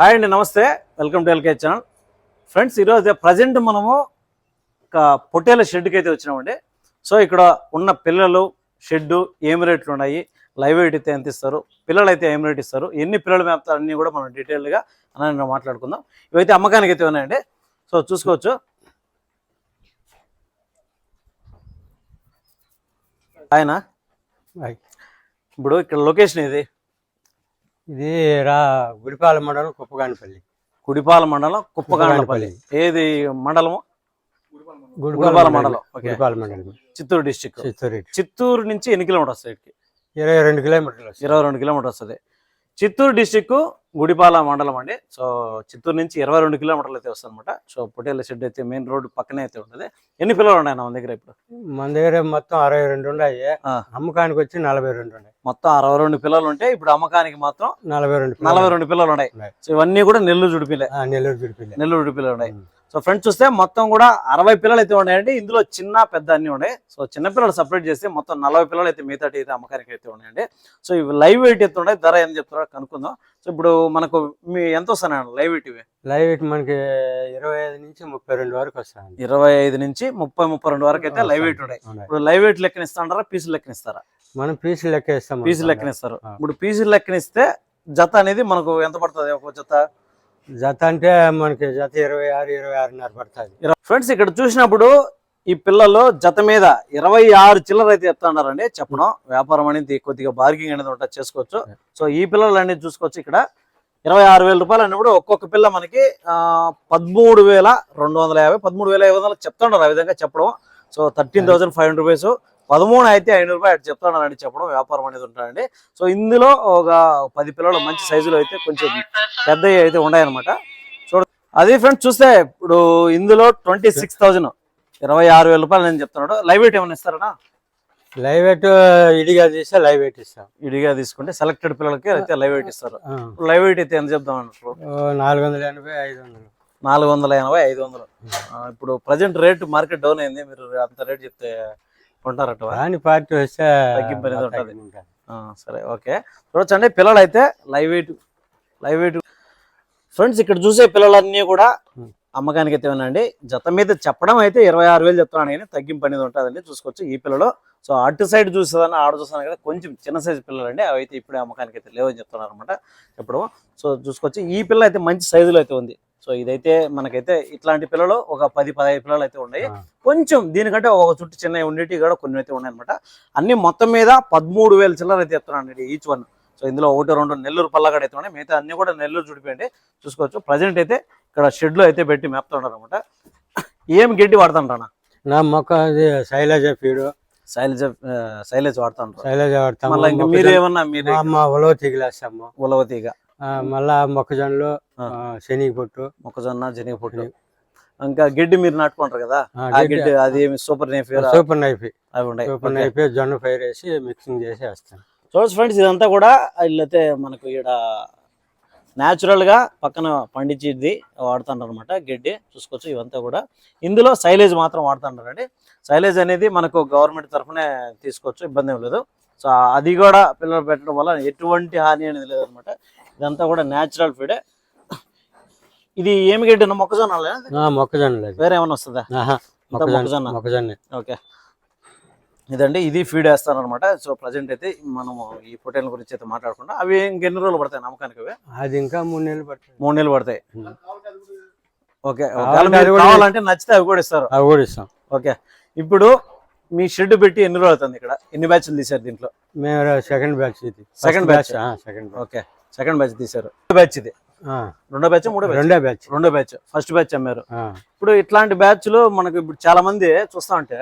Hi అండి నమస్తే. Welcome to LK channel. Friends ఈరోజు ప్రజెంట్ మనము ఒక పొట్టేల షెడ్కి అయితే వచ్చినామండి. సో ఇక్కడ ఉన్న పిల్లలు షెడ్ ఏం రేట్లు ఉన్నాయి లైవ్ వెయిట్ అయితే ఎంత ఇస్తారు పిల్లలు అయితే ఏం రేట్ ఇస్తారు ఎన్ని పిల్లలు మేపుతారు అన్నీ కూడా మనం డీటెయిల్గా అని మాట్లాడుకుందాం. ఇవైతే అమ్మకానికి అయితే ఉన్నాయండి. సో చూసుకోవచ్చు. ఆయన. ఇప్పుడు ఇక్కడ లొకేషన్ ఇది ఇది రా గుడిపాల మండలం కుప్పగానిపల్లి. కుడిపాల మండలం కుప్పగానపల్లి. ఏది మండలము? గుడిపాల మండలం. గుడిపాల మండలం చిత్తూరు డిస్టిక్ చిత్తూరు చిత్తూరు నుంచి ఎన్ని కిలోమీటర్స్ ఇరవై రెండు కిలోమీటర్లు. ఇరవై రెండు కిలోమీటర్ వస్తుంది చిత్తూరు డిస్టిక్ గుడిపాల మండలం అండి. సో చిత్తూరు నుంచి ఇరవై రెండు కిలోమీటర్లు అయితే వస్తుంది అనమాట సో పొటేల షెడ్ అయితే మెయిన్ రోడ్ పక్కనే అయితే ఉంటుంది. ఎన్ని పిల్లలు ఉన్నాయి నా దగ్గర ఇప్పుడు? మన దగ్గర మొత్తం అరవై రెండు ఉన్నాయి. అమ్మకానికి వచ్చి నలభై రెండు ఉన్నాయి. మొత్తం అరవై రెండు పిల్లలు ఉంటే ఇప్పుడు అమ్మకానికి మాత్రం నలభై రెండు నలభై రెండు పిల్లలు ఉన్నాయి. సో ఇవన్నీ కూడా నెల్లూరు జుడిపిలే ఆ, నెల్లూరు జుడిపిల్లి. నెల్లూరు జుడిపిలే ఉన్నాయి. సో ఫ్రెండ్స్ చూస్తే మొత్తం కూడా అరవై పిల్లలు అయితే ఉన్నాయండి. ఇందులో చిన్న పెద్ద అన్ని ఉన్నాయి. సో చిన్న పిల్లలు సపరేట్ చేస్తే మొత్తం నలభై పిల్లలు అయితే మిగతా అయితే అమ్మకానికి అయితే ఉన్నాయండి. సో ఇవి లైవ్ వెయిట్ ఎంత ఉన్నాయి. ధర ఎంత చెప్తారో కనుక్కుందాం. సో ఇప్పుడు మనకు మీ ఎంత వస్తున్నాయండి లైవ్ ఇవి లైవ్ ఇట్ మనకి ఇరవై ఐదు నుంచి ముప్పై రెండు వరకు వస్తాయండి. ఇరవై ఐదు నుంచి ముప్పై ముప్పై రెండు వరకు అయితే లైవ్ వెయిట్ ఉన్నాయి. ఇప్పుడు లైవ్ వెయిట్ లెక్కనిస్తారా పీసులు లెక్కనిస్తారా? మనం పీసులు లెక్క ఇస్తాం పీసులు లెక్కనిస్తారు. ఆ. ఇప్పుడు పీసులు లెక్కనిస్తే జత అనేది మనకు ఎంత పడుతుంది? ఒక జత? జత అంటే మనకి జత ఇరవై ఆరు ఇరవై ఆరున్నర పడుతుంది. ఫ్రెండ్స్ ఇక్కడ చూసినప్పుడు ఈ పిల్లలు జత మీద ఇరవై ఆరు చిల్లర అయితే చెప్తున్నారండి చెప్పడం వ్యాపారం అనేది కొద్దిగా బార్గింగ్ అనేది ఉంటుంది చేసుకోవచ్చు. సో ఈ పిల్లలు అనేది చూసుకోవచ్చు ఇక్కడ. ఇరవై ఆరు వేల రూపాయలు అన్నప్పుడు ఒక్కొక్క పిల్ల మనకి పదమూడు వేల రెండు వందల యాభై పదమూడు వేల ఐదు వందలు చెప్తున్నారు ఆ విధంగా చెప్పడం. So thirteen thousand five hundred rupees. పదమూడు అయితే ఐదు రూపాయలు చెప్తున్నారండి చెప్పడం వ్యాపారం అనేది ఉంటాయండి సో ఇందులో ఒక పది పిల్లలు మంచి సైజులో అయితే కొంచెం పెద్దవి అయితే ఉన్నాయన్నమాట. చూడ అదే ఫ్రెండ్స్ చూస్తే ఇప్పుడు ఇందులో ట్వంటీ సిక్స్ థౌజండ్ ఇరవై ఆరు వేల రూపాయలు నేను చెప్తున్నాడు. లైవ్ వెయిట్ ఏమైనా ఇస్తారా లైవ్ వెయిట్ ఇడిగా తీస్తే లైవ్ వెయిట్ ఇస్తాం. ఇడిగా తీసుకుంటే సెలెక్టెడ్ పిల్లలకి అయితే లైవ్ వెయిట్ ఇస్తారు. లైవ్ వెయిట్ అయితే ఎంత చెప్దాం అంటారు నాలుగు వందల ఎనభై ఐదు వందలు. నాలుగు వందల ఎనభై ఐదు వందలు. ఇప్పుడు ప్రజెంట్ రేట్ మార్కెట్ డౌన్ అయింది. మీరు అంత రేట్ చెప్తే కొంటారట రాని పార్టీ వస్తే తగ్గింపు అనేది ఉంటది. సరే ఓకే. చూడొచ్చండి పిల్లలు అయితే live weight live weight. Friends ఇక్కడ చూసే పిల్లలన్నీ కూడా. అమ్మకానికి అయితే ఉన్నాయండి జత మీద చెప్పడం అయితే ఇరవై ఆరు వేలు చెప్తున్నాను కానీ తగ్గింపు అనేది ఉంటుందండి. చూసుకోవచ్చు ఈ పిల్లలు. సో అటు సైడ్ చూసేదాన్ని ఆడ చూస్తాను కదా కొంచెం చిన్న సైజు పిల్లలు అండి అవి అయితే ఇప్పుడే అమ్మకానికి అయితే లేవని చెప్తున్నారు అనమాట చెప్పడం సో చూసుకోవచ్చు ఈ పిల్ల అయితే మంచి సైజులో అయితే ఉంది. సో ఇదైతే మనకైతే ఇట్లాంటి పిల్లలు ఒక పది పదహైదు పిల్లలు అయితే ఉన్నాయి. కొంచెం దీనికంటే ఒక చుట్టూ చిన్న ఉండేటి కూడా కొన్ని అయితే ఉన్నాయి అనమాట అన్ని మొత్తం మీద పదమూడు వేల చిల్లర అయితే చెప్తున్నాను ఈచ్ వన్ సో ఇందులో ఒకటి రెండు నెల్లూరు పల్లగాడ అయితే ఉన్నాయి. మిగతా అన్ని కూడా నెల్లూరు చూడిపోయండి. చూసుకోవచ్చు. ప్రజెంట్ అయితే ఇక్కడ షెడ్లో అయితే పెట్టి మేపుతున్నారు అనమాట ఏం గడ్డి వాడుతుంటానా నా మొక్క అది శైలజ ఫీడు. శైలజ శైలజ వాడుతుంటారు శైలజ వాడతాము మళ్ళీ ఇంకా మీరు ఏమన్నా మీరు మా ఉలవ తీగలేస్తాము ఉలవతీగ ఆ, మళ్ళా మొక్కజొన్నలు శనగ పొట్టు. మొక్కజొన్న శనగ పుట్టు. ఇంకా గడ్డి మీరు నాటుకుంటారు కదా ఆ, గడ్డి- అది సూపర్ నేఫియర్ సూపర్ నైఫ్. అవి ఉన్నాయి సూపర్. నైఫ్ జొన్న పైరు వేసి మిక్సింగ్ చేసి వేస్తాను. చూడచ్చు ఫ్రెండ్స్ ఇదంతా కూడా వీళ్ళైతే మనకు ఇక్కడ natural గా పక్కన పండించేది వాడుతుంటారు అనమాట గడ్డి. చూసుకోవచ్చు ఇవంతా కూడా. ఇందులో సైలేజ్ మాత్రం వాడుతుంటారండి సైలేజ్ అనేది మనకు గవర్నమెంట్ తరఫునే తీసుకోవచ్చు ఇబ్బంది ఏం లేదు. సో అది కూడా పిల్లలు పెట్టడం వల్ల ఎటువంటి హాని అనేది లేదనమాట ఇదంతా కూడా న్యాచురల్ ఫీడే ఇది ఏమి గడ్డి మొక్కజొన్న అది వేరే ఏమైనా వస్తుందా? మొక్కజొన్న మొక్కజొన్న. మొక్కజొన్న. ఓకే. ఇదండి ఇది ఫీడ్ వేస్తారనమాట సో ప్రజెంట్ అయితే మనము ఈ పొటేల గురించి అయితే మాట్లాడకుండా అవి ఇంకెన్ని రోజులు పడతాయి నమ్మకానికి అవి? అది ఇంకా మూడు నెలలు పడుతుంది మూడు నెలలు పడతాయి. ఓకే కావాలంటే నచ్చితే అవి కూడా ఇస్తారు. అవి కూడా ఇస్తాం. ఓకే ఇప్పుడు మీ షెడ్ పెట్టి ఎన్ని రోజులు అవుతుంది ఇక్కడ? ఎన్ని బ్యాచ్లు తీశారు దీంట్లో? మేము సెకండ్ బ్యాచ్ ఇది? Second batch okay second batch తీశారు. బ్యాచ్ ఇది. రెండో బ్యాచ్ మూడో బ్యాచ్ రెండో బ్యాచ్ రెండో బ్యాచ్ ఫస్ట్ బ్యాచ్ అమ్మారు. ఇప్పుడు ఇట్లాంటి బ్యాచ్లు మనకు ఇప్పుడు చాలా మంది చూస్తా ఉంటే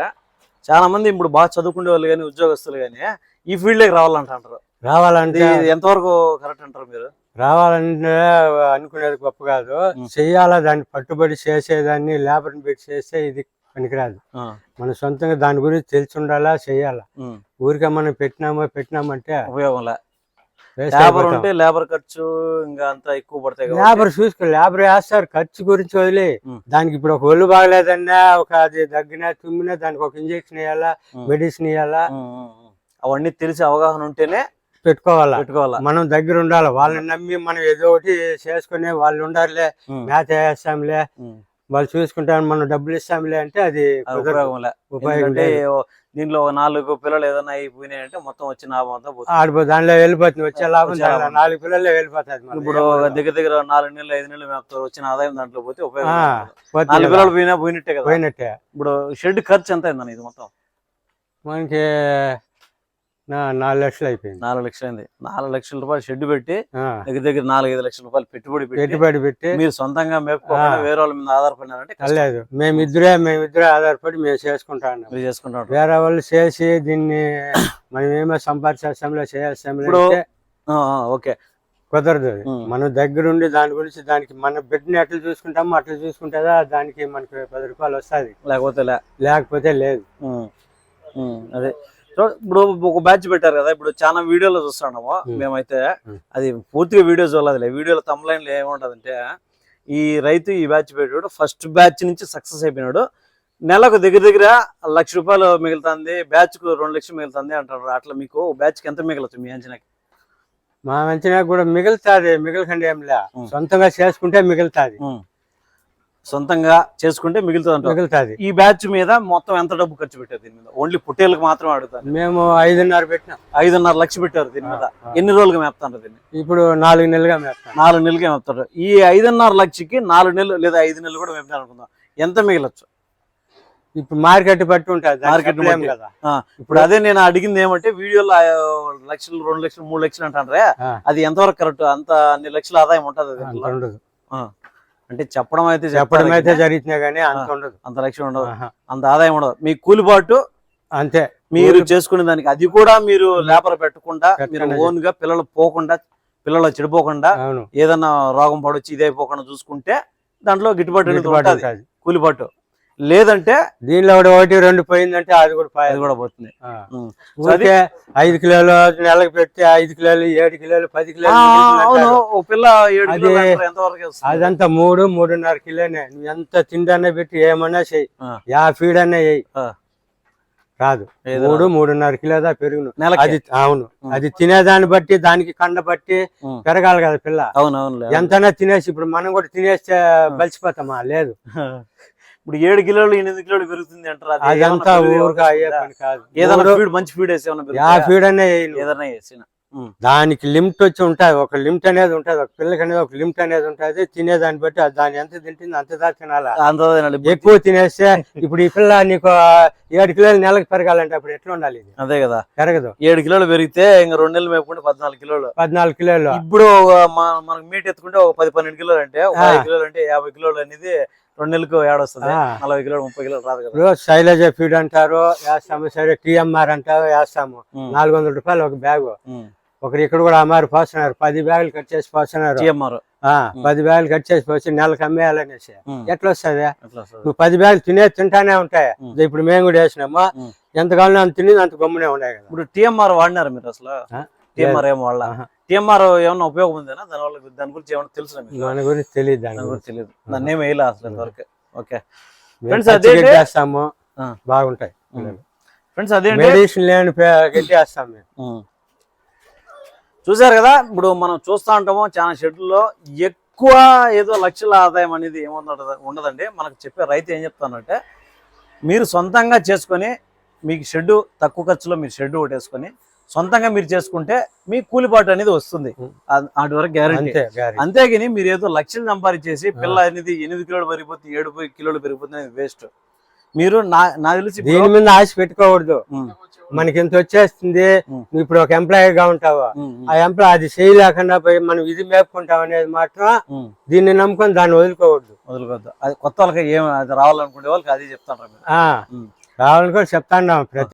చాలా మంది ఇప్పుడు బాగా చదువుకునే వాళ్ళు కానీ ఉద్యోగస్తులు కానీ ఈ ఫీల్డ్లోకి రావాలంటారు రావాలంటే ఎంతవరకు కరెక్ట్ అంటారు మీరు? రావాలంటే అనుకునేది గొప్ప కాదు. చెయ్యాలా దాన్ని పట్టుబడి చేసేదాన్ని లేబర్ని పెట్టి చేస్తే ఇది పనికిరాదు. మన సొంతంగా దాని గురించి తెలిసి ఉండాలా చెయ్యాలా ఊరికే మనం పెట్టినామో పెట్టినామంటే ఉపయోగంలే. లేబర్. ఉంటే లేబర్ ఖర్చు ఇంకా అంతా ఎక్కువ పడతాయి లేబర్ చూసుకో లేబర్ వేస్తారు ఖర్చు గురించి వదిలి. దానికి ఇప్పుడు ఒక ఒళ్ళు బాగలేదన్నా ఒక అది దగ్గినా తుమ్మినా దానికి ఒక ఇంజెక్షన్ వేయాలా. Medicine um. అవన్నీ తెలిసి అవగాహన ఉంటేనే పెట్టుకోవాలా పెట్టుకోవాలా మనం దగ్గర ఉండాలి వాళ్ళని నమ్మి మనం ఏదో ఒకటి చేసుకుని వాళ్ళు ఉండాలిలే మేత వేస్తాంలే. వాళ్ళు చూసుకుంటారు మనం డబ్బులు ఇస్తాంలే అంటే అది దీంట్లో నాలుగు పిల్లలు ఏదైనా అయిపోయినాయి అంటే మొత్తం వచ్చిన లాభం అంతా పోతుంది. ఆడిపో దానిలో వెళ్ళిపోతుంది. వచ్చే లాభం. నాలుగు పిల్లలే వెళ్ళిపోతుంది. ఇప్పుడు దగ్గర దగ్గర నాలుగు నెలలు ఐదు నెలలు మేపుతారు వచ్చిన ఆదాయం దాంట్లో పోతే ఉపయోగం నాలుగు. పిల్లలు పోయినా పోయినట్టే కదా. పోయినట్టే. ఇప్పుడు షెడ్ ఖర్చు ఎంత అయిందని ఇది మొత్తం? మనకి నాలుగు లక్షలు అయిపోయింది. నాలుగు లక్షలు అయింది. నాలుగు లక్షల రూపాయలు షెడ్ పెట్టి దగ్గర దగ్గర నాలుగు ఐదు లక్షల రూపాయలు పెట్టుబడి పెట్టి పెట్టుబడి పెట్టి మీరు సొంతంగా మేపుకోకుండా ఆ. వేరే వాళ్ళ మీద ఆధారపడినారంటే. లేదు. మేమిద్దరే మేమిద్దరే ఆధారపడి మేము చేసుకుంటాం మీరు చేసుకుంటారు వేరే వాళ్ళు చేసి దీన్ని మనం ఏమో సంపాదించాంలో చేస్తాంలే ఓకే. కుదరదు. మనం దగ్గరుండి దాని గురించి దానికి మన బిడ్డని ఎట్లా చూసుకుంటామో అట్లా చూసుకుంటుందా దానికి మనకి పది రూపాయలు వస్తుంది. లేకపోతే లేకపోతే లేదు. అదే. ఇప్పుడు ఒక బ్యాచ్ పెట్టారు కదా ఇప్పుడు చాలా వీడియోలో చూస్తున్నాము. మేమైతే. అది పూర్తిగా వీడియో చూడలేదులే వీడియోలో తమ్లైన్లో ఏముంటదంటే ఈ రైతు ఈ బ్యాచ్ పెట్టాడు ఫస్ట్ బ్యాచ్ నుంచి సక్సెస్ అయిపోయినాడు నెలకు దగ్గర దగ్గర లక్ష రూపాయలు మిగులుతుంది బ్యాచ్కు రెండు లక్షలు మిగులుతుంది అంటారు అట్లా మీకు బ్యాచ్కి ఎంత మిగలచ్చు మీ అంచనాకి మా మంచిగా కూడా మిగులుతుంది మిగలకండి ఏం లే. సొంతంగా చేసుకుంటే మిగులుతుంది. సొంతంగా చేసుకుంటే మిగులుతుంది మిగులుతుంది. ఈ బ్యాచ్ మీద మొత్తం ఎంత డబ్బు ఖర్చు పెట్టారు దీని మీద? ఓన్లీ పుట్టేళ్ళకి మాత్రమే అడుగుతాను. మేము ఐదున్నర పెట్టినాం. ఐదున్నర లక్ష పెట్టారు దీని మీద. ఎన్ని రోజులుగా మేపుతాంటారు దీన్ని? ఇప్పుడు నాలుగు నెలలుగా మేస్తాం నాలుగు నెలలకి మేపుతారు. ఈ ఐదున్నర లక్షకి నాలుగు నెలలు లేదా ఐదు నెలలు కూడా మేపుతారు అనుకుందాం. ఎంత మిగలచ్చు? ఇప్పుడు మార్కెట్ బట్టి ఉంటుంది. మార్కెట్. కదా. ఇప్పుడు అదే నేను అడిగింది ఏమంటే వీడియోలో లక్షలు రెండు లక్షలు మూడు లక్షలు అంటారే ఆ. అది ఎంతవరకు కరెక్ట్? అంత అన్ని లక్షల ఆదాయం ఉంటుంది? ఉండదు. అంటే చెప్పడం అయితే చెప్పడం అయితే కానీ జరుగుతున్నాయి కానీ అంత ఉండదు. అంత లక్ష్యం ఉండదు. అంత ఆదాయం ఉండదు. మీ కూలిపాటు అంతే. మీరు చేసుకునే దానికి అది కూడా మీరు లేబర్ పెట్టకుండా మీరు ఓన్గా పిల్లలు పోకుండా పిల్లలు చెడిపోకుండా ఏదన్నా రోగం పడొచ్చి ఇది అయిపోకుండా చూసుకుంటే దాంట్లో గిట్టుబాటు అనేది లేదంటే దీనిలో ఒకటి రెండు పోయిందంటే అది కూడా అది పాయదు. కూడా పోతుంది. ఊరికే ఐదు కిలోలు నెలకు పెడితే ఐదు కిలోలు ఏడు కిలోలు పది కిలోలు పిల్ల అది-? అదంతా మూడు మూడున్నర కిలోనే. నువ్వు ఎంత తిండన్నా పెట్టి ఏమన్నా చెయ్యి. యా ఫీడ్ అన్నా చెయ్యి. రాదు. మూడు మూడున్నర కిలోదా పెరుగును. అది అవును. అది తినేదాన్ని బట్టి దానికి కండ బట్టి. పెరగాలి కదా పిల్ల. అవును అవును. ఎంతైనా తినేసి ఇప్పుడు మనం కూడా తినేస్తే బలిసిపోతామా? లేదు. ఇప్పుడు ఏడు కిలోలు ఎనిమిది కిలోలు పెరుగుతుంది అంటారు. అది ఏమన్నా అదంతా పెరిగే ఊరుగా అయ్యే అవకాశం పని కాదు. ఉందా? ఏదైనా మూడు- ఫీడ్ మంచి ఫీడ్ వేసి పెరుగుతాయా? ఫీడ్ అనే వేయను. ఏదైనా వేసిన. ఉం. దానికి లిమిట్ వచ్చి ఉంటుంది. ఒక లిమిట్ అనేది ఉంటుంది. ఒక పిల్లకి అనేది ఒక లిమిట్ అనేది ఉంటుంది. తినేదాన్ని బట్టి దాన్ని ఎంత తింటుంది అంత దా తినాలా? ఎక్కువ తినేస్తే ఇప్పుడు ఈ పిల్ల నీకు ఏడు కిలోలు నెలకు పెరగాలంటే అప్పుడు ఎట్లా ఉండాలి ఇది? అదే కదా. పెరగదు. ఏడు కిలోలు పెరిగితే ఇంకా రెండు నెలలు మేపుకుంటే పద్నాలుగు కిలోలు. పద్నాలుగు కిలోలు. ఇప్పుడు మనకు మీట్ ఎత్తుకుంటే ఒక పది పన్నెండు కిలోలు అంటే ఆ. కిలోలు అంటే యాభై కిలోలు అనేది రెండు నెలలకు ఏడొస్తుంది. నలభై కిలోలు ముప్పై కిలోలు రాదు కదా శైలజ ఫీడ్ అంటారు వేస్తాము సరే టీఎంఆర్ అంటారు వేస్తాము. నాలుగు వందల రూపాయలు ఒక బ్యాగ్. ఒకరు ఇక్కడ కూడా అమ్మారు పోస్తున్నారు పది బ్యాగులు కట్ చేసి పోస్తున్నారు. ఆ, పది బ్యాగులు కట్ చేసి పోసి నెలకు అమ్మేయాలనేసి. ఎట్లా వస్తుంది. నువ్వు పది బ్యాగులు తినే తింటానే ఉంటాయి. ఇప్పుడు మేము కూడా వేసినాము. ఎంత కావాలో అంత తిని అంత గమ్మునే ఉన్నాయి కదా ఇప్పుడు టిఎంఆర్ వాడినారు మీరు అసలు? టిఎంఆర్ ఏం వాళ్ళ. టిఎంఆర్ ఏమన్నా ఉపయోగం ఉందేనా? దాని వల్ల దాని గురించి ఏమన్నా తెలుసు మన గురించి తెలియదు దాని దాని గురించి తెలియదు దాన్ని ఏమి వేయలే అసలు ఇంతవరకు? ఓకే? గడ్డి వేస్తాము. ఆ. బాగుంటాయి ఫ్రెండ్స్ అదేంటి? మెడిసిన్ లేని వేస్తాం మేము. చూసారు కదా? ఇప్పుడు మనం చూస్తా ఉంటాము చాలా షెడ్యూల్లో ఎక్కువ ఏదో లక్షల ఆదాయం అనేది ఏముండదు ఉండదండి. మనకు చెప్పే రైతు ఏం చెప్తానంటే మీరు సొంతంగా చేసుకొని మీకు షెడ్ తక్కువ ఖర్చులో మీరు షెడ్ కొట్టేసుకొని సొంతంగా మీరు చేసుకుంటే మీ కూలిపాటు అనేది వస్తుంది. వాటి వరకు గ్యారంటీ అంతేగాని మీరు ఏదో లక్షలు సంపాదించేసి పిల్ల అనేది ఎనిమిది కిలోలు పెరిగిపోతుంది ఏడు కిలోలు పెరిగిపోతుంది అనేది వేస్ట్ మీరు నా నాకు తెలిసి దీని మీద ఆశ పెట్టుకోకూడదు. మనకి ఇంత వచ్చేస్తుంది ఇప్పుడు ఒక ఎంప్లాయీ గా ఉంటావు? ఆ ఎంప్లాయ్ అది చేయలేకుండా పోయి మనం ఇది మేపుకుంటాం అనేది మాత్రం. దీన్ని నమ్ముకొని దాన్ని వదులుకోకూడదు. వదులుకోవద్దు. అది కొత్త వాళ్ళకి ఏం అది రావాలనుకునే వాళ్ళకి అది చెప్తాను ఆ. ఉం. రావాలని కూడా చెప్తాను ప్రతి